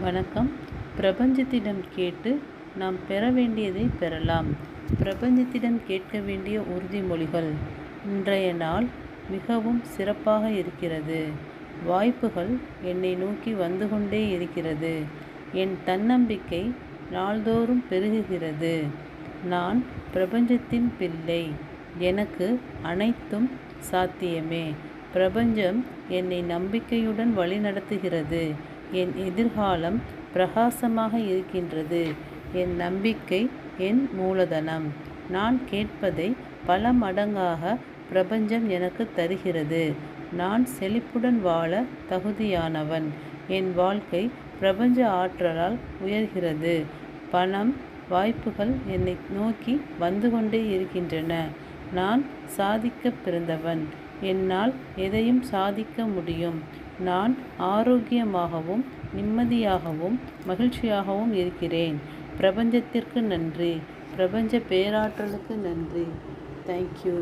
வணக்கம். பிரபஞ்சத்திடம் கேட்டு நாம் பெற வேண்டியதை பெறலாம். பிரபஞ்சத்திடம் கேட்க வேண்டிய உறுதிமொழிகள். இன்றைய நாள் மிகவும் சிறப்பாக இருக்கிறது. வாய்ப்புகள் என்னை நோக்கி வந்து கொண்டே இருக்கிறது. என் தன்னம்பிக்கை நாள்தோறும் பெருகுகிறது. நான் பிரபஞ்சத்தின் பிள்ளை. எனக்கு அனைத்தும் சாத்தியமே. பிரபஞ்சம் என்னை நம்பிக்கையுடன் வழிநடத்துகிறது. என் எதிர்காலம் பிரகாசமாக இருக்கின்றது. என் நம்பிக்கை என் மூலதனம். நான் கேட்பதை பல மடங்காக பிரபஞ்சம் எனக்கு தருகிறது. நான் செழிப்புடன் வாழ தகுதியானவன். என் வாழ்க்கை பிரபஞ்ச ஆற்றலால் உயர்கிறது. பணம் வாய்ப்புகள் என்னை நோக்கி வந்து கொண்டே இருக்கின்றன. நான் சாதிக்க பிறந்தவன். என்னால் எதையும் சாதிக்க முடியும். நான் ஆரோக்கியமாகவும் நிம்மதியாகவும் மகிழ்ச்சியாகவும் இருக்கிறேன். பிரபஞ்சத்திற்கு நன்றி. பிரபஞ்ச பேராற்றலுக்கு நன்றி. தேங்க்யூ